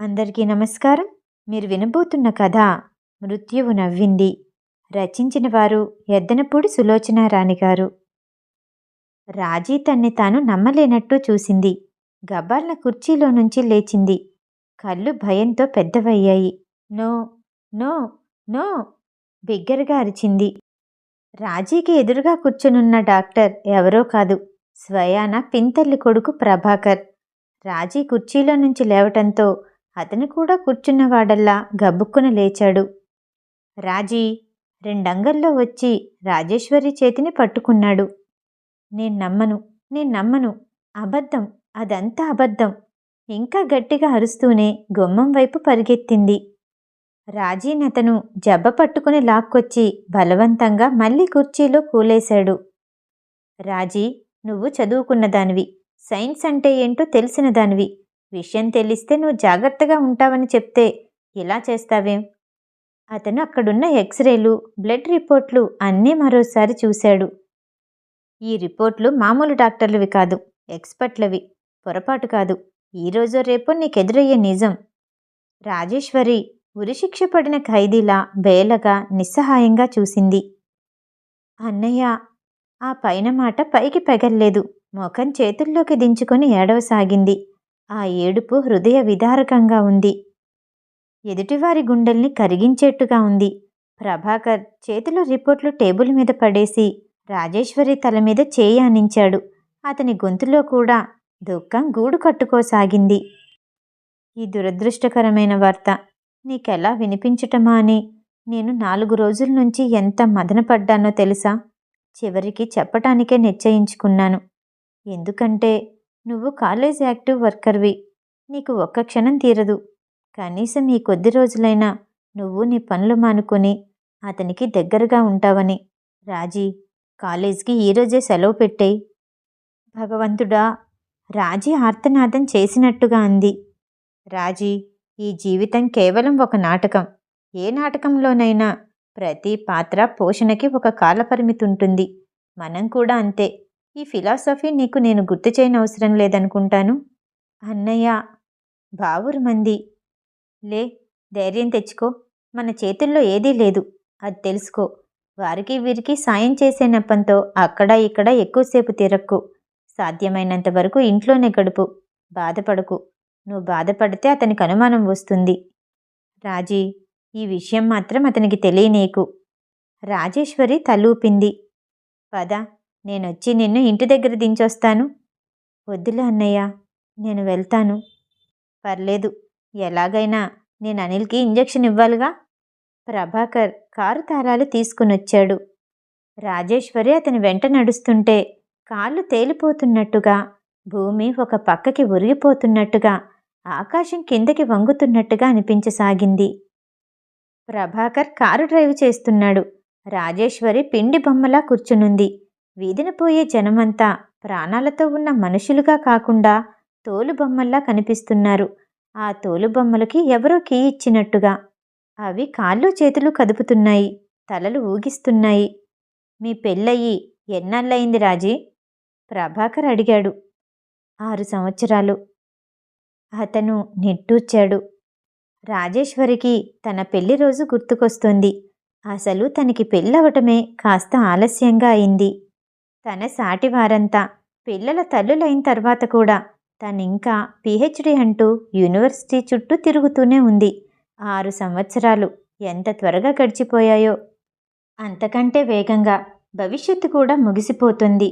అందరికీ నమస్కారం. మీరు వినబోతున్న కథ మృత్యువు నవ్వింది. రచించిన వారు ఎద్దనపూడి సులోచన రాణి గారు. రాజీ తన్ని తాను నమ్మలేనట్టు చూసింది. గబాల్న కుర్చీలో నుంచి లేచింది. కళ్ళు భయంతో పెద్దవయ్యాయి. నో నో నో బిగ్గరగా అరిచింది. రాజీకి ఎదురుగా కూర్చునున్న డాక్టర్ ఎవరో కాదు స్వయాన పింతల్లి కొడుకు ప్రభాకర్. రాజీ కుర్చీలో నుంచి లేవటంతో అతను కూడా కూర్చున్నవాడల్లా గబుక్కున లేచాడు. రాజీ రెండంగల్లో వచ్చి రాజేశ్వరి చేతిని పట్టుకున్నాడు. నేను నమ్మను నేను నమ్మను. అబద్ధం అదంతా అబద్ధం. ఇంకా గట్టిగా అరుస్తూనే గుమ్మం వైపు పరిగెత్తింది. రాజీనతను జబ్బ పట్టుకుని లాక్కొచ్చి బలవంతంగా మళ్ళీ కుర్చీలో కూలేశాడు. రాజీ నువ్వు చదువుకున్న దానివి సైన్స్ అంటే ఏంటో తెలిసిన దానివి విషయం తెలిస్తే నువ్వు జాగ్రత్తగా ఉంటావని చెప్తే ఇలా చేస్తావేం? అతను అక్కడున్న ఎక్స్రేలు బ్లడ్ రిపోర్ట్లు అన్నీ మరోసారి చూశాడు. ఈ రిపోర్ట్లు మామూలు డాక్టర్లవి కాదు ఎక్స్పర్ట్లవి. పొరపాటు కాదు. ఈరోజో రేపో నీకెదురయ్యే నిజం. రాజేశ్వరి ఉరిశిక్ష పడిన ఖైదీలా బేలగా నిస్సహాయంగా చూసింది. అన్నయ్య ఆ పైన మాట పైకి పెగల్లేదు. ముఖం చేతుల్లోకి దించుకొని ఏడవసాగింది. ఆ ఏడుపు హృదయ విదారకంగా ఉంది. ఎదుటివారి గుండెల్ని కరిగించేట్టుగా ఉంది. ప్రభాకర్ చేతిలో రిపోర్ట్లు టేబుల్ మీద పడేసి రాజేశ్వరి తల మీద చేయి ఆనించాడు. అతని గొంతులో కూడా దుఃఖం గూడు కట్టుకోసాగింది. ఈ దురదృష్టకరమైన వార్త నీకెలా వినిపించటమా అని నేను నాలుగు రోజుల నుంచి ఎంత మదనపడ్డానో తెలుసా? చివరికి చెప్పటానికే నిశ్చయించుకున్నాను. ఎందుకంటే నువ్వు కాలేజ్ యాక్టివ్ వర్కర్వి. నీకు ఒక్క క్షణం తీరదు. కనీసం ఈ కొద్ది రోజులైనా నువ్వు నీ పనులు మానుకొని అతనికి దగ్గరగా ఉంటావని. రాజీ కాలేజ్కి ఈరోజే సెలవు పెట్టేయి. భగవంతుడా రాజీ ఆర్తనాదం చేసినట్టుగా అంది. రాజీ ఈ జీవితం కేవలం ఒక నాటకం. ఏ నాటకంలోనైనా ప్రతి పాత్ర పోషణకి ఒక కాలపరిమితి ఉంటుంది. మనం కూడా అంతే. ఈ ఫిలాసఫీ నీకు నేను గుర్తు చేయనవసరం లేదనుకుంటాను? అన్నయ్య బావురు మంది. లే ధైర్యం తెచ్చుకో. మన చేతుల్లో ఏదీ లేదు. అది తెలుసుకో. వారికి వీరికి సాయం చేసే నెప్పంతో అక్కడ ఇక్కడ ఎక్కువసేపు తిరక్కు. సాధ్యమైనంత వరకు ఇంట్లోనే గడుపు. బాధపడకు. నువ్వు బాధపడితే అతనికి అనుమానం వస్తుంది. రాజీ ఈ విషయం మాత్రం అతనికి తెలియనీకు. రాజేశ్వరి తలూపింది. పద. నేనొచ్చి నిన్ను ఇంటి దగ్గర దించొస్తాను. వద్దులే అన్నయ్య నేను వెళ్తాను. పర్లేదు ఎలాగైనా నేను అనిల్కి ఇంజెక్షన్ ఇవ్వాలిగా. ప్రభాకర్ కారు తారాలు తీసుకునొచ్చాడు. రాజేశ్వరి అతని వెంట నడుస్తుంటే కాళ్ళు తేలిపోతున్నట్టుగా భూమి ఒక పక్కకి ఉరిగిపోతున్నట్టుగా ఆకాశం కిందకి వంగుతున్నట్టుగా అనిపించసాగింది. ప్రభాకర్ కారు డ్రైవ్ చేస్తున్నాడు. రాజేశ్వరి పిండి బొమ్మలా కూర్చునుంది. వీధిన పోయే జనమంతా ప్రాణాలతో ఉన్న మనుషులుగా కాకుండా తోలుబొమ్మల్లా కనిపిస్తున్నారు. ఆ తోలుబొమ్మలకి ఎవరో కీ ఇచ్చినట్టుగా. అవి కాళ్ళు చేతులు కదుపుతున్నాయి తలలు ఊగిస్తున్నాయి. మీ పెళ్ళయి ఎన్నాళ్ళయింది రాజీ? ప్రభాకర్ అడిగాడు. ఆరు సంవత్సరాలు. అతను నిట్టూర్చాడు. రాజేశ్వరికి తన పెళ్ళి రోజు గుర్తుకొస్తుంది. అసలు తనకి పెళ్ళవటమే కాస్త ఆలస్యంగా అయింది. తన సాటి వారంతా పిల్లల తల్లులైన తర్వాత కూడా తనింకా పిహెచ్డి అంటూ యూనివర్సిటీ చుట్టూ తిరుగుతూనే ఉంది. ఆరు సంవత్సరాలు ఎంత త్వరగా గడిచిపోయాయో! అంతకంటే వేగంగా భవిష్యత్తు కూడా ముగిసిపోతుంది.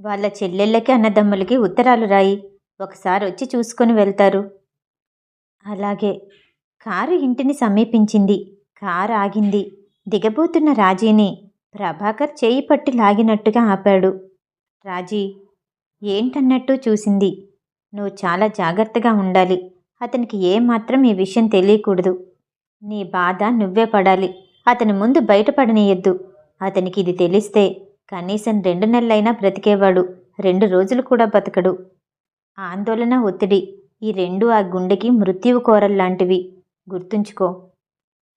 వాళ్ళ చెల్లెళ్ళకి అన్నదమ్ములకి ఉత్తరాలు రాయి. ఒకసారి వచ్చి చూసుకొని వెళ్తారు. అలాగే కారు ఇంటిని సమీపించింది. కారు ఆగింది. దిగబోతున్న రాజీని ప్రభాకర్ చేయి పట్టి లాగినట్టుగా ఆపాడు. రాజీ ఏంటన్నట్టు చూసింది. నువ్వు చాలా జాగ్రత్తగా ఉండాలి. అతనికి ఏమాత్రం ఈ విషయం తెలియకూడదు. నీ బాధ నువ్వే పడాలి. అతని ముందు బయటపడనీయద్దు. అతనికి ఇది తెలిస్తే కనీసం రెండు నెలలైనా బ్రతికేవాడు. రెండు రోజులు కూడా బతకడు. ఆందోళన ఒత్తిడి ఈ రెండు ఆ గుండెకి మృత్యువు కోరల్లాంటివి. గుర్తుంచుకో.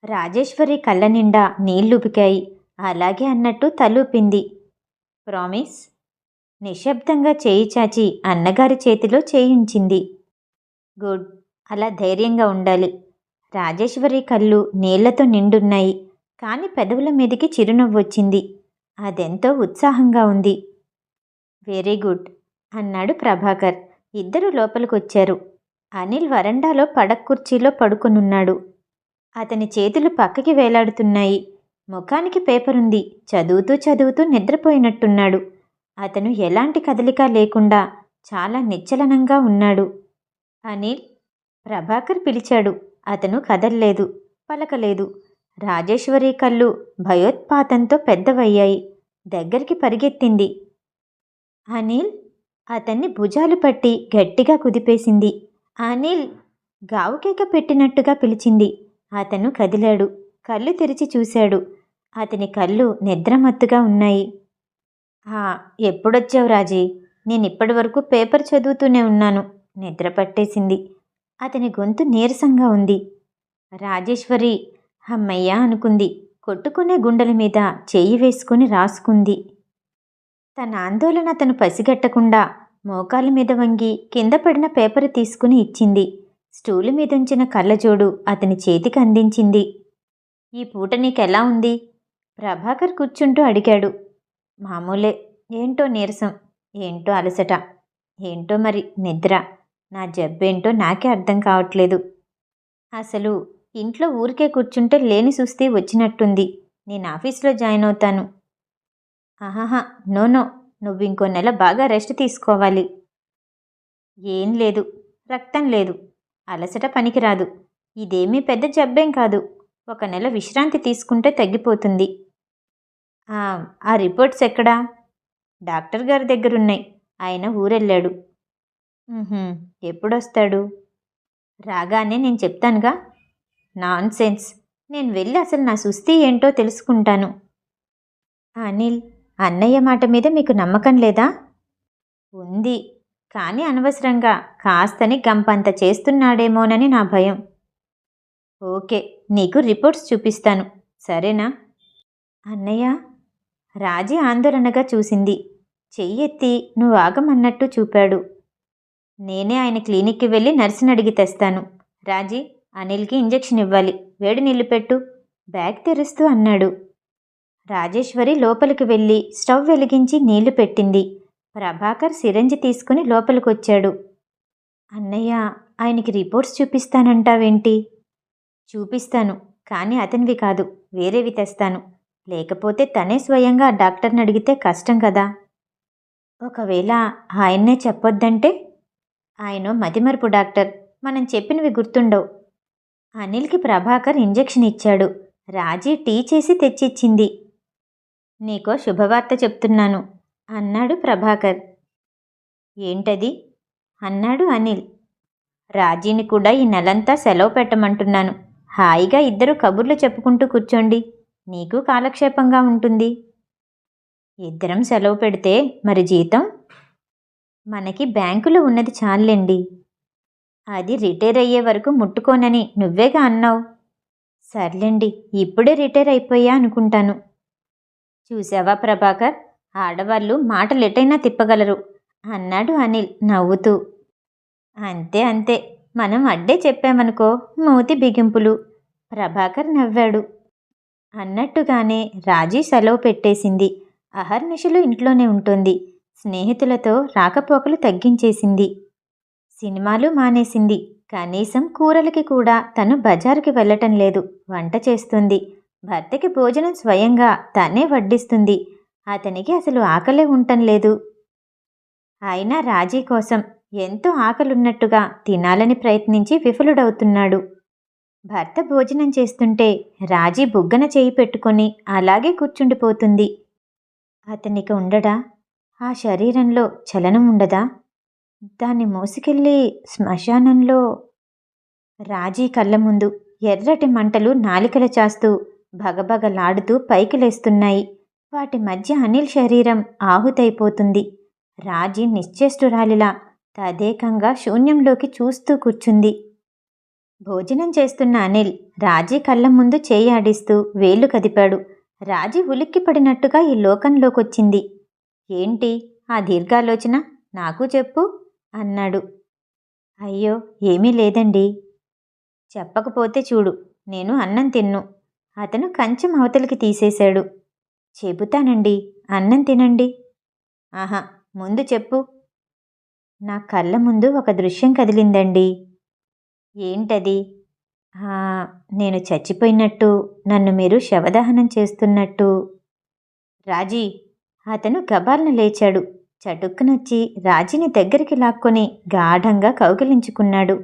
రాజేశ్వరి కళ్ళ నిండా నీళ్ళుపికాయి. అలాగే అన్నట్టు తలూపింది. ప్రామిస్! నిశ్శబ్దంగా చేయి చాచి అన్నగారి చేతిలో చేయించింది. గుడ్! అలా ధైర్యంగా ఉండాలి. రాజేశ్వరి కళ్ళు నీళ్ళతో నిండున్నాయి. కానీ పెదవుల మీదకి చిరునవ్వు వచ్చింది. అదెంతో ఉత్సాహంగా ఉంది. Very good! అన్నాడు ప్రభాకర్. ఇద్దరు లోపలికొచ్చారు. అనిల్ వరండాలో పడక కుర్చీలో పడుకొనున్నాడు. అతని చేతులు పక్కకి వేలాడుతున్నాయి. ముఖానికి పేపరుంది. చదువుతూ చదువుతూ నిద్రపోయినట్టున్నాడు. అతను ఎలాంటి కదలిక లేకుండా చాలా నిశ్చలనంగా ఉన్నాడు. అనిల్ ప్రభాకర్ పిలిచాడు. అతను కదల్లేదు పలకలేదు. రాజేశ్వరి కళ్ళు భయోత్పాతంతో పెద్దవయ్యాయి. దగ్గరికి పరిగెత్తింది. అనిల్ అతన్ని భుజాలు పట్టి గట్టిగా కుదిపేసింది. అనిల్ గావుకేక పెట్టినట్టుగా పిలిచింది. అతను కదిలాడు. కళ్ళు తెరిచి చూశాడు. అతని కళ్ళు నిద్రమత్తుగా ఉన్నాయి. ఆ ఎప్పుడొచ్చావు రాజీ? నేను ఇప్పటి వరకు పేపర్ చదువుతూనే ఉన్నాను. నిద్ర పట్టేసింది. అతని గొంతు నీరసంగా ఉంది. రాజేశ్వరి అమ్మయ్యా అనుకుంది. కొట్టుకునే గుండెల మీద చెయ్యి వేసుకుని రాసుకుంది. తన ఆందోళన అతను పసిగట్టకుండా మోకాళ్ళ మీద వంగి కింద పడిన పేపర్ తీసుకుని ఇచ్చింది. స్టూలు మీదుంచిన కళ్ళజోడు అతని చేతికి అందించింది. ఈ పూట నీకెలా ఉంది? ప్రభాకర్ కూర్చుంటూ అడిగాడు. మామూలే. ఏంటో నీరసం? ఏంటో అలసట? ఏంటో మరి నిద్ర? నా జబ్బేంటో నాకే అర్థం కావట్లేదు. అసలు ఇంట్లో ఊరికే కూర్చుంటే లేని చూస్తే వచ్చినట్టుంది. నేను ఆఫీస్లో జాయిన్ అవుతాను. ఆహాహా! No no. నువ్వు ఇంకో నెల బాగా రెస్ట్ తీసుకోవాలి. ఏం లేదు. రక్తం లేదు. అలసట పనికిరాదు. ఇదేమీ పెద్ద జబ్బేం కాదు. ఒక నెల విశ్రాంతి తీసుకుంటే తగ్గిపోతుంది. ఆ, రిపోర్ట్స్ ఎక్కడా? డాక్టర్ గారి దగ్గరున్నాయి. ఆయన ఊరెళ్ళాడు. ఎప్పుడొస్తాడు? రాగానే నేను చెప్తానుగా. Nonsense. నేను వెళ్ళి అసలు నా సుస్థి ఏంటో తెలుసుకుంటాను. అనిల్ అన్నయ్య మాట మీద మీకు నమ్మకం లేదా? ఉంది. కానీ అనవసరంగా కాస్తని గంపంత చేస్తున్నాడేమోనని నా భయం. ఓకే నీకు రిపోర్ట్స్ చూపిస్తాను. సరేనా? అన్నయ్య? రాజీ ఆందోళనగా చూసింది. చెయ్యెత్తి నువ్వు ఆగమన్నట్టు చూపాడు. నేనే ఆయన క్లినిక్కి వెళ్ళి నర్సుని అడిగి తెస్తాను. రాజీ అనిల్కి ఇంజెక్షన్ ఇవ్వాలి. వేడి నీళ్ళు పెట్టు. బ్యాగ్ తెరుస్తూ అన్నాడు. రాజేశ్వరి లోపలికి వెళ్ళి స్టవ్ వెలిగించి నీళ్ళు పెట్టింది. ప్రభాకర్ సిరంజి తీసుకుని లోపలికొచ్చాడు. అన్నయ్య ఆయనకి రిపోర్ట్స్ చూపిస్తానంటావేంటి? చూపిస్తాను కానీ అతనివి కాదు. వేరేవి తెస్తాను. లేకపోతే తనే స్వయంగా ఆ డాక్టర్ని అడిగితే కష్టం కదా. ఒకవేళ ఆయన్నే చెప్పొద్దంటే? ఆయన మతిమరుపు డాక్టర్. మనం చెప్పినవి గుర్తుండవు. అనిల్కి ప్రభాకర్ ఇంజెక్షన్ ఇచ్చాడు. రాజీ టీ చేసి తెచ్చిచ్చింది. నీకో శుభవార్త చెప్తున్నాను అన్నాడు ప్రభాకర్. ఏంటది? అన్నాడు అనిల్. రాజీని కూడా ఈ నెలంతా సెలవు పెట్టమంటున్నాను. హాయిగా ఇద్దరు కబుర్లు చెప్పుకుంటూ కూర్చోండి. నీకు కాలక్షేపంగా ఉంటుంది. ఇద్దరం సెలవు పెడితే మరి జీతం? మనకి బ్యాంకులో ఉన్నది చాలండి అది రిటైర్ అయ్యే వరకు ముట్టుకోనని నువ్వేగా అన్నావు. సర్లేండి ఇప్పుడే రిటైర్ అయిపోయా అనుకుంటాను. చూసావా ప్రభాకర్? ఆడవాళ్ళు మాటలు ఎటైనా తిప్పగలరు అన్నాడు అనిల్ నవ్వుతూ. అంతే అంతే మనం అడ్డే చెప్పామనుకో మూతి బిగింపులు. ప్రభాకర్ నవ్వాడు. అన్నట్టుగానే రాజీ సెలవు పెట్టేసింది. అహర్నిశలు ఇంట్లోనే ఉంటుంది. స్నేహితులతో రాకపోకలు తగ్గించేసింది. సినిమాలు మానేసింది. కనీసం కూరలకి కూడా తను బజారుకి వెళ్ళటం లేదు. వంట చేస్తుంది. భర్తకి భోజనం స్వయంగా తనే వడ్డిస్తుంది. అతనికి అసలు ఆకలే ఉండటం లేదు. అయినా రాజీ కోసం ఎంతో ఆకలున్నట్టుగా తినాలని ప్రయత్నించి విఫలుడవుతున్నాడు. భర్త భోజనం చేస్తుంటే రాజీ బుగ్గన చేయి పెట్టుకొని అలాగే కూర్చుండిపోతుంది. అతనికి ఉండడా? ఆ శరీరంలో చలనం ఉండదా? దాన్ని మోసుకెళ్ళి శ్మశానంలో రాజీ కళ్ళ ముందు ఎర్రటి మంటలు నాలికలు చాస్తూ భగభగలాడుతూ పైకి లేస్తున్నాయి. వాటి మధ్య అనిల్ శరీరం ఆహుతైపోతుంది. రాజీ నిశ్చేష్టురాలిలా తదేకంగా శూన్యంలోకి చూస్తూ కూర్చుంది. భోజనం చేస్తున్న అనిల్ రాజీ కళ్ళ ముందు చేయి ఆడిస్తూ వేలు కదిపాడు. రాజీ ఉలిక్కిపడినట్టుగా ఈ లోకంలోకొచ్చింది. ఏంటి? ఆ దీర్ఘాలోచన? నాకు చెప్పు అన్నాడు. అయ్యో ఏమీ లేదండి. చెప్పకపోతే చూడు నేను అన్నం తిన్ను. అతను కంచెం అవతలికి తీసేశాడు. చెబుతానండి అన్నం తినండి. ఆహా ముందు చెప్పు. నా కళ్ళ ముందు ఒక దృశ్యం కదిలిందండి. ఏంటది? నేను చచ్చిపోయినట్టు నన్ను మీరు శవదహనం చేస్తున్నట్టు. రాజీ అతను గబాల్న లేచాడు. చటుక్కునొచ్చి రాజీని దగ్గరికి లాక్కొని గాఢంగా కౌగిలించుకున్నాడు.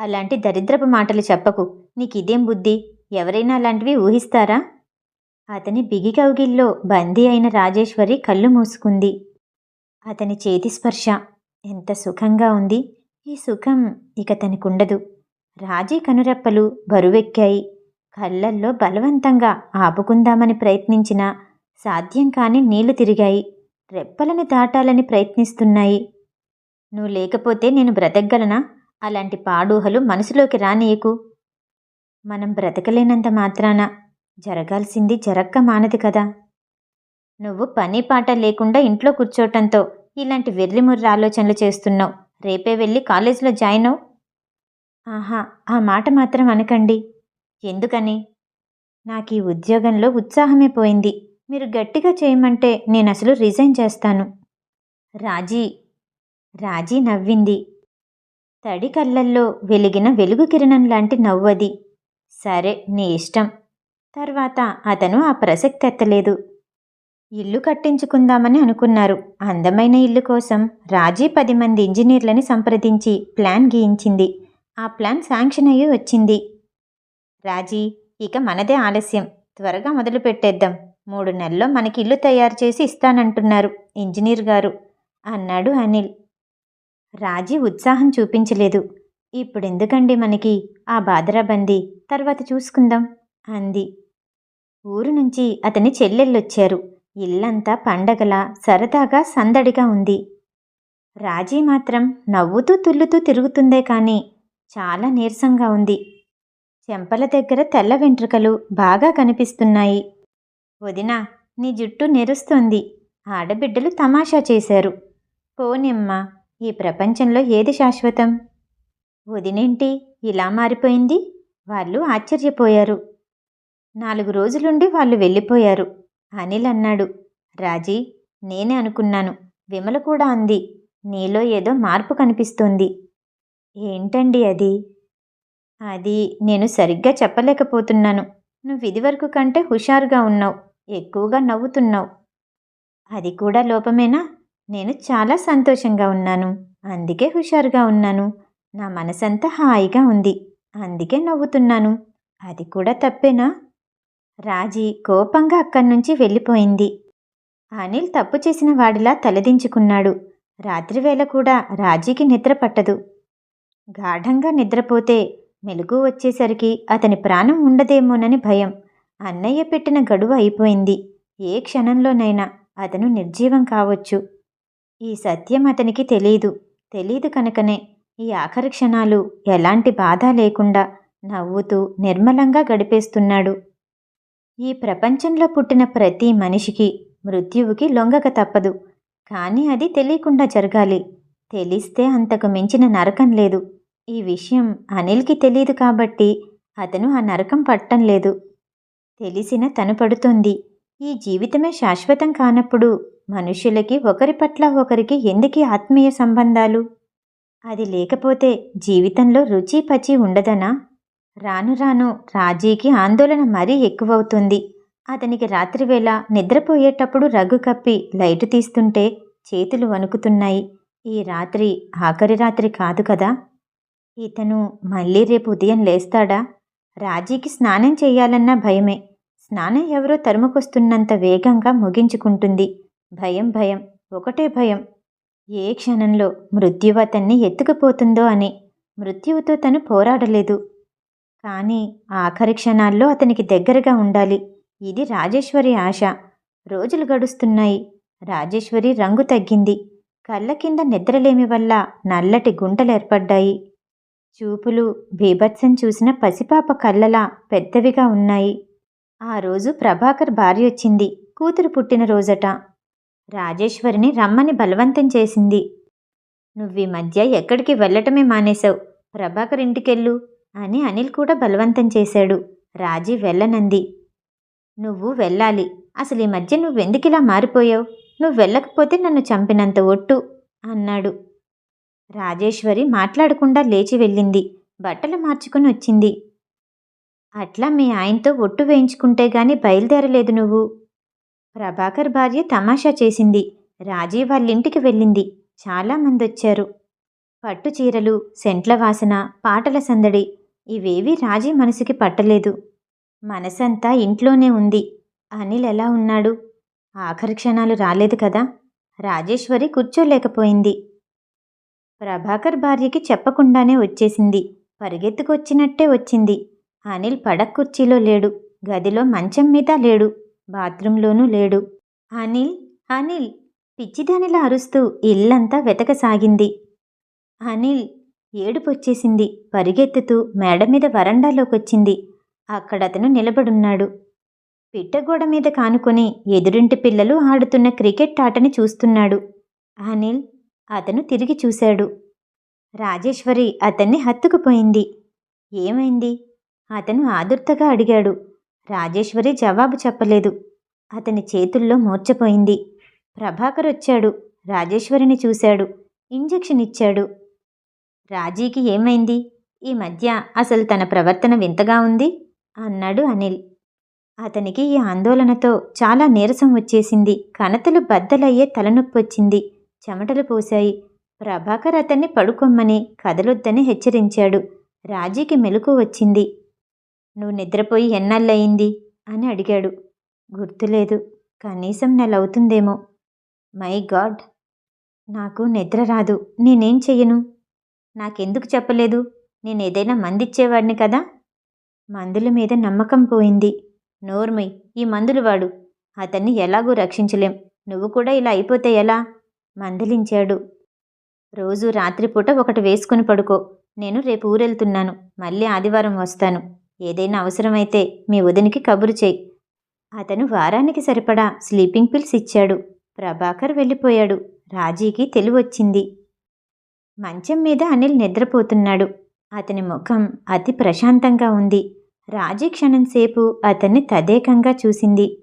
అలాంటి దరిద్రపు మాటలు చెప్పకు. నీకిదేం బుద్ధి? ఎవరైనా అలాంటివి ఊహిస్తారా? అతని బిగి కౌగిల్లో బందీ అయిన రాజేశ్వరి కళ్ళు మూసుకుంది. అతని చేతి స్పర్శ ఎంత సుఖంగా ఉంది. ఈ సుఖం ఇక తనకుండదు. రాజీ కనురెప్పలు బరువెక్కాయి. కళ్ళల్లో బలవంతంగా ఆపుకుందామని ప్రయత్నించినా సాధ్యం కాని నీళ్ళు తిరిగాయి. రెప్పలను దాటాలని ప్రయత్నిస్తున్నాయి. నువ్వు లేకపోతే నేను బ్రతకగలనా? అలాంటి పాడూహలు మనసులోకి రానీయకు. మనం బ్రతకలేనంత మాత్రాన జరగాల్సింది జరక్క మానదు కదా. నువ్వు పని పాట లేకుండా ఇంట్లో కూర్చోటంతో ఇలాంటి వెర్రిముర్ర ఆలోచనలు చేస్తున్నావు. రేపే వెళ్ళి కాలేజీలో జాయిన్ అవు ఆహా ఆ మాట మాత్రం అనకండి. ఎందుకని? నాకు ఈ ఉద్యోగంలో ఉత్సాహమే పోయింది. మీరు గట్టిగా చేయమంటే నేను అసలు రిజైన్ చేస్తాను. రాజీ రాజీ నవ్వింది. తడి కళ్ళల్లో వెలిగిన వెలుగు కిరణం లాంటి నవ్వది. సరే నీ ఇష్టం. తర్వాత అతను ఆ ప్రసక్తి ఎత్తలేదు. ఇల్లు కట్టించుకుందామని అనుకున్నారు. అందమైన ఇల్లు కోసం రాజీ పది మంది ఇంజనీర్లని సంప్రదించి ప్లాన్ గీయించింది. ఆ ప్లాన్ శాంక్షన్ అయ్యి వచ్చింది. రాజీ ఇక మనదే ఆలస్యం. త్వరగా మొదలు పెట్టేద్దాం. మూడు నెలల్లో మనకి ఇల్లు తయారు చేసి ఇస్తానంటున్నారు ఇంజనీర్ గారు. అన్నాడు అనిల్. రాజీ ఉత్సాహం చూపించలేదు. ఇప్పుడెందుకండి మనకి ఆ బాదరాబందీ తర్వాత చూసుకుందాం అంది. ఊరు నుంచి అతని చెల్లెళ్ళొచ్చారు. ఇల్లంతా పండగలా సరదాగా సందడిగా ఉంది. రాజీ మాత్రం నవ్వుతూ తుల్లుతూ తిరుగుతుందే కానీ చాలా నీరసంగా ఉంది. చెంపల దగ్గర తెల్ల వెంట్రుకలు బాగా కనిపిస్తున్నాయి. వదినా నీ జుట్టు నెరుస్తోంది. ఆడబిడ్డలు తమాషా చేశారు. పోనిమ్మా ఈ ప్రపంచంలో ఏది శాశ్వతం? వదినేంటి ఇలా మారిపోయింది? వాళ్ళు ఆశ్చర్యపోయారు. నాలుగు రోజులుండి వాళ్ళు వెళ్ళిపోయారు. అనిల్ అన్నాడు రాజీ నేనే అనుకున్నాను. విమల కూడా అంది. నీలో ఏదో మార్పు కనిపిస్తోంది. ఏంటండి అది? అది నేను సరిగ్గా చెప్పలేకపోతున్నాను. నువ్వు ఇదివరకు కంటే హుషారుగా ఉన్నావు. ఎక్కువగా నవ్వుతున్నావు. అది కూడా లోపమేనా? నేను చాలా సంతోషంగా ఉన్నాను. అందుకే హుషారుగా ఉన్నాను. నా మనసంతా హాయిగా ఉంది. అందుకే నవ్వుతున్నాను. అది కూడా తప్పేనా? రాజీ కోపంగా అక్కడి నుంచి వెళ్ళిపోయింది. అనిల్ తప్పు చేసిన వాడిలా తలదించుకున్నాడు. రాత్రివేళ కూడా రాజీకి నిద్ర పట్టదు. గాఢంగా నిద్రపోతే మెలుగు వచ్చేసరికి అతని ప్రాణం ఉండదేమోనని భయం. అన్నయ్య పెట్టిన గడువు అయిపోయింది. ఏ క్షణంలోనైనా అతను నిర్జీవం కావచ్చు. ఈ సత్యం అతనికి తెలీదు. తెలీదు కనుకనే ఈ ఆఖరి క్షణాలు ఎలాంటి బాధ లేకుండా నవ్వుతూ నిర్మలంగా గడిపేస్తున్నాడు. ఈ ప్రపంచంలో పుట్టిన ప్రతి మనిషికి మృత్యువుకి లొంగక తప్పదు. కానీ అది తెలియకుండా జరగాలి. తెలిస్తే అంతకు మించిన నరకం లేదు. ఈ విషయం అనిల్కి తెలియదు కాబట్టి అతను ఆ నరకం పట్టం లేదు. తెలిసిన తను పడుతుంది. ఈ జీవితమే శాశ్వతం కానప్పుడు మనుషులకి ఒకరి పట్ల ఒకరికి ఎందుకీ ఆత్మీయ సంబంధాలు? అది లేకపోతే జీవితంలో రుచి పచి ఉండదనా? రాను రాను రాజీకి ఆందోళన మరీ ఎక్కువవుతుంది. అతనికి రాత్రివేళ నిద్రపోయేటప్పుడు రగ్గు కప్పి లైటు తీస్తుంటే చేతులు వణుకుతున్నాయి. ఈ రాత్రి ఆఖరి రాత్రి కాదు కదా? ఇతను మళ్ళీ రేపు ఉదయం లేస్తాడా? రాజీకి స్నానం చేయాలన్న భయమే. స్నానం ఎవరో తరుముకొస్తున్నంత వేగంగా ముగించుకుంటుంది. భయం భయం ఒకటే భయం. ఏ క్షణంలో మృత్యువు అతన్ని ఎత్తుకుపోతుందో అని. మృత్యువుతో తను పోరాడలేదు. కానీ ఆఖరి క్షణాల్లో అతనికి దగ్గరగా ఉండాలి. ఇది రాజేశ్వరి ఆశ. రోజులు గడుస్తున్నాయి. రాజేశ్వరి రంగు తగ్గింది. కళ్ళ కింద నిద్రలేమి వల్ల నల్లటి గుంటలు ఏర్పడ్డాయి. చూపులు బీభత్సం చూసిన పసిపాప కళ్ళలా పెద్దవిగా ఉన్నాయి. ఆ రోజు ప్రభాకర్ భార్య వచ్చింది. కూతురు పుట్టిన రోజట. రాజేశ్వరిని రమ్మని బలవంతం చేసింది. నువ్వు ఈ మధ్య ఎక్కడికి వెళ్ళటమే మానేశావు. ప్రభాకర్ ఇంటికెళ్ళు. అని అనిల్ కూడా బలవంతం చేశాడు. రాజీ వెళ్ళనంది. నువ్వు వెళ్ళాలి. అసలు ఈ మధ్య నువ్వెందుకిలా మారిపోయావు? నువ్వు వెళ్ళకపోతే నన్ను చంపినంత ఒట్టు అన్నాడు. రాజేశ్వరి మాట్లాడకుండా లేచి వెళ్ళింది. బట్టలు మార్చుకుని వచ్చింది. అట్లా మీ ఆయనతో ఒట్టు వేయించుకుంటే గాని బయలుదేరలేదు నువ్వు. ప్రభాకర్ భార్య తమాషా చేసింది. రాజీ వాళ్ళింటికి వెళ్ళింది. చాలామంది వచ్చారు పట్టు చీరలు సెంట్ల వాసన పాటల సందడి ఇవేవీ రాజీ మనసుకి పట్టలేదు. మనసంతా ఇంట్లోనే ఉంది. అనిల్ ఎలా ఉన్నాడు? ఆఖరి క్షణాలు రాలేదు కదా? రాజేశ్వరి కూర్చోలేకపోయింది. ప్రభాకర్ భార్యకి చెప్పకుండానే వచ్చేసింది. పరిగెత్తుకొచ్చినట్టే వచ్చింది. అనిల్ పడక్ కుర్చీలో లేడు. గదిలో మంచం మీద లేడు. బాత్రూంలోనూ లేడు. అనిల్ అనిల్! పిచ్చిదానిలా అరుస్తూ ఇల్లంతా వెతకసాగింది. అనిల్ ఏడుపొచ్చేసింది. పరిగెత్తుతూ మేడ మీద వరండాలోకొచ్చింది. అక్కడతను నిలబడున్నాడు. పిట్టగోడ మీద కానుకొని ఎదురింటి పిల్లలు ఆడుతున్న క్రికెట్ ఆటని చూస్తున్నాడు. అనిల్ అతను తిరిగి చూశాడు. రాజేశ్వరి అతన్ని హత్తుకుపోయింది. ఏమైంది? అతను ఆదుర్తగా అడిగాడు. రాజేశ్వరి జవాబు చెప్పలేదు. అతని చేతుల్లో మూర్చపోయింది. ప్రభాకర్ వచ్చాడు రాజేశ్వరిని చూశాడు. ఇంజెక్షన్ ఇచ్చాడు రాజీకి ఏమైంది? ఈ మధ్య అసలు తన ప్రవర్తన వింతగా ఉంది? అన్నాడు అనిల్. అతనికి ఈ ఆందోళనతో చాలా నీరసం వచ్చేసింది. కణతలు బద్దలయ్యే తలనొప్పి వచ్చింది చెమటలు పోశాయి. ప్రభాకర్ అతన్ని పడుకొమ్మని కదలొద్దని హెచ్చరించాడు. రాజీకి మెలకు వచ్చింది. నువ్వు నిద్రపోయి ఎన్నాళ్ళయింది? అని అడిగాడు. గుర్తులేదు. కనీసం నెలవుతుందేమో. My God! నాకు నిద్ర రాదు. నేనేం చెయ్యను? నాకెందుకు చెప్పలేదు? నేను ఏదైనా మందిచ్చేవాడిని కదా? మందుల మీద నమ్మకం పోయింది. నోర్మి ఈ మందులు వాడు. అతన్ని ఎలాగూ రక్షించలేం. నువ్వు కూడా ఇలా అయిపోతే ఎలా? మందలించాడు. రోజు రాత్రిపూట ఒకటి వేసుకుని పడుకో. నేను రేపు ఊరెళ్తున్నాను. మళ్ళీ ఆదివారం వస్తాను. ఏదైనా అవసరమైతే మీ వదినికి కబురు చేయి. అతను వారానికి సరిపడా స్లీపింగ్ పిల్స్ ఇచ్చాడు. ప్రభాకర్ వెళ్ళిపోయాడు. రాజీకి తెలివొచ్చింది. మంచం మీద అనిల్ నిద్రపోతున్నాడు. అతని ముఖం అతి ప్రశాంతంగా ఉంది. రాజీ క్షణంసేపు అతన్ని తదేకంగా చూసింది.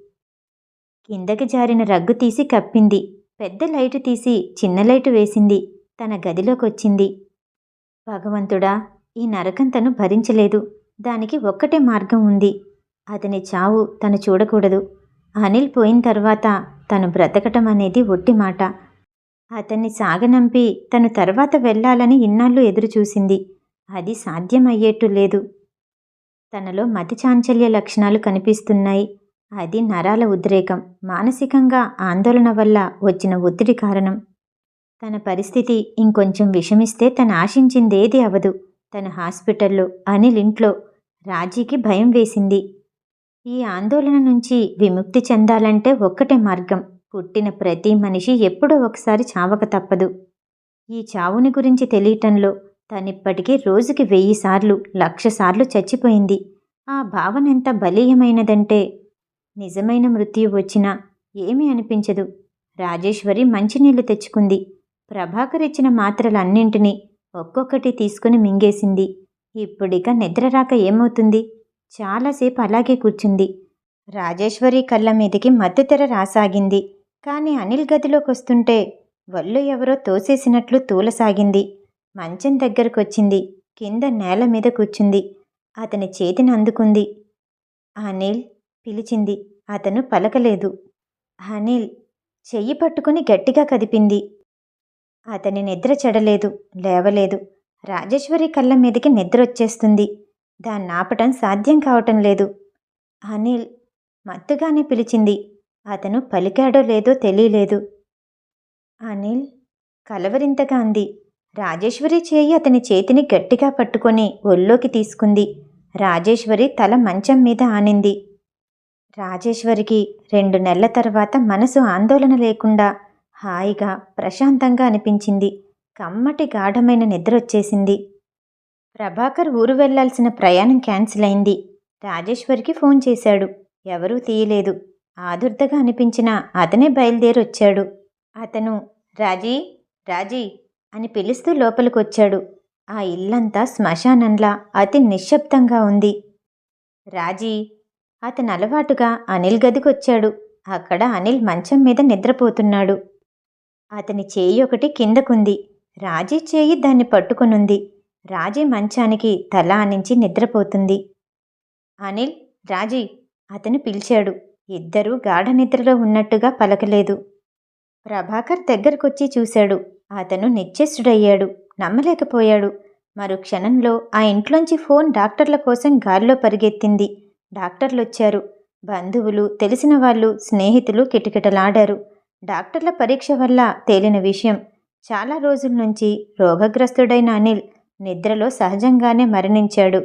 కిందకి జారిన రగ్గు తీసి కప్పింది. పెద్ద లైటు తీసి చిన్న లైటు వేసింది. తన గదిలోకొచ్చింది. భగవంతుడా ఈ నరకం తను భరించలేదు. దానికి ఒక్కటే మార్గం ఉంది. అతని చావు తను చూడకూడదు. అనిల్ పోయిన తర్వాత తను బ్రతకటం అనేది ఒట్టి మాట అతన్ని సాగనంపి తను తర్వాత వెళ్ళాలని ఇన్నాళ్ళు ఎదురుచూసింది. అది సాధ్యమయ్యేట్టు లేదు. తనలో మతి చాంచల్య లక్షణాలు కనిపిస్తున్నాయి. అది నరాల ఉద్రేకం. మానసికంగా ఆందోళన వల్ల వచ్చిన ఒత్తిడి కారణం. తన పరిస్థితి ఇంకొంచెం విషమిస్తే తను ఆశించిందేది అవదు. తన హాస్పిటల్లో అనిల్ ఇంట్లో రాజీకి భయం వేసింది. ఈ ఆందోళన నుంచి విముక్తి చెందాలంటే ఒక్కటే మార్గం. పుట్టిన ప్రతి మనిషి ఎప్పుడో ఒకసారి చావక తప్పదు. ఈ చావుని గురించి తెలియటంలో తనిప్పటికీ రోజుకి వెయ్యి సార్లు లక్ష సార్లు చచ్చిపోయింది. ఆ భావన ఎంత బలీయమైనదంటే నిజమైన మృత్యు వచ్చినా ఏమీ అనిపించదు. రాజేశ్వరి మంచినీళ్ళు తెచ్చుకుంది. ప్రభాకర్ ఇచ్చిన మాత్రలన్నింటినీ ఒక్కొక్కటి తీసుకుని మింగేసింది. ఇప్పుడిక నిద్ర రాక ఏమవుతుంది? చాలాసేపు అలాగే కూర్చుంది. రాజేశ్వరి కళ్ళ మీదకి మత్తుతెర రాసాగింది. కానీ అనిల్ గదిలోకి వస్తుంటే వల్లు ఎవరో తోసేసినట్లు తూలసాగింది. మంచం దగ్గరకొచ్చింది. కింద నేల మీద కూర్చుంది. అతని చేతిని అందుకుంది. అనిల్ పిలిచింది. అతను పలకలేదు. అనిల్ చెయ్యి పట్టుకుని గట్టిగా కదిపింది. అతని నిద్ర చెడలేదు. లేవలేదు. రాజేశ్వరి కళ్ళ మీదకి నిద్ర వచ్చేస్తుంది దాన్ని ఆపటం సాధ్యం కావటం లేదు. అనిల్ మత్తుగానే పిలిచింది. అతను పలికాడో లేదో తెలియలేదు. అనిల్ కలవరింతగా అంది. రాజేశ్వరి చేయి అతని చేతిని గట్టిగా పట్టుకొని ఒళ్ళోకి తీసుకుంది. రాజేశ్వరి తల మంచం మీద ఆనింది. రాజేశ్వరికి రెండు నెలల తర్వాత మనసు ఆందోళన లేకుండా హాయిగా ప్రశాంతంగా అనిపించింది. కమ్మటి గాఢమైన నిద్ర వచ్చేసింది ప్రభాకర్ ఊరు వెళ్ళాల్సిన ప్రయాణం క్యాన్సిల్ అయింది. రాజేశ్వరికి ఫోన్ చేశాడు. ఎవరూ తీయలేదు. ఆదుర్దగా అనిపించిన అతనే బయలుదేరొచ్చాడు. అతను రాజీ రాజీ అని పిలుస్తూ లోపలికొచ్చాడు. ఆ ఇల్లంతా శ్మశానంలా అతి నిశ్శబ్దంగా ఉంది. రాజీ అతను అలవాటుగా అనిల్ గదికొచ్చాడు. అక్కడ అనిల్ మంచం మీద నిద్రపోతున్నాడు. అతని చేయి ఒకటి కిందకుంది. రాజీ చేయి దాన్ని పట్టుకొనుంది. రాజీ మంచానికి తల ఆనించి నిద్రపోతుంది. అనిల్ రాజీ అతను పిలిచాడు. ఇద్దరూ గాఢ నిద్రలో ఉన్నట్టుగా పలకలేదు. ప్రభాకర్ దగ్గరకొచ్చి చూశాడు. అతను నిశ్చేష్టుడయ్యాడు. నమ్మలేకపోయాడు. మరు క్షణంలో ఆ ఇంట్లోంచి ఫోన్ డాక్టర్ల కోసం గాల్లో పరిగెత్తింది. డాక్టర్లొచ్చారు. బంధువులు తెలిసిన వాళ్ళు స్నేహితులు కిటకిటలాడారు. డాక్టర్ల పరీక్ష వల్ల తేలిన విషయం. చాలా రోజుల నుంచి రోగగ్రస్తుడైన అనిల్ నిద్రలో సహజంగానే మరణించాడు.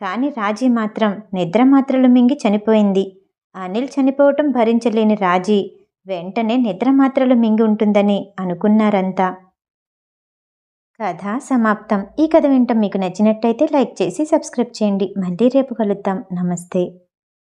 కానీ రాజీ మాత్రం నిద్ర మాత్రలు మింగి చనిపోయింది. అనిల్ చనిపోవటం భరించలేని రాజీ వెంటనే నిద్ర మాత్రలు మింగి ఉంటుందని అనుకున్నారంతా. కథ సమాప్తం. ఈ కథ వింటాం మీకు నచ్చినట్టయితే లైక్ చేసి సబ్స్క్రైబ్ చేయండి. మళ్ళీ రేపు కలుద్దాం. నమస్తే.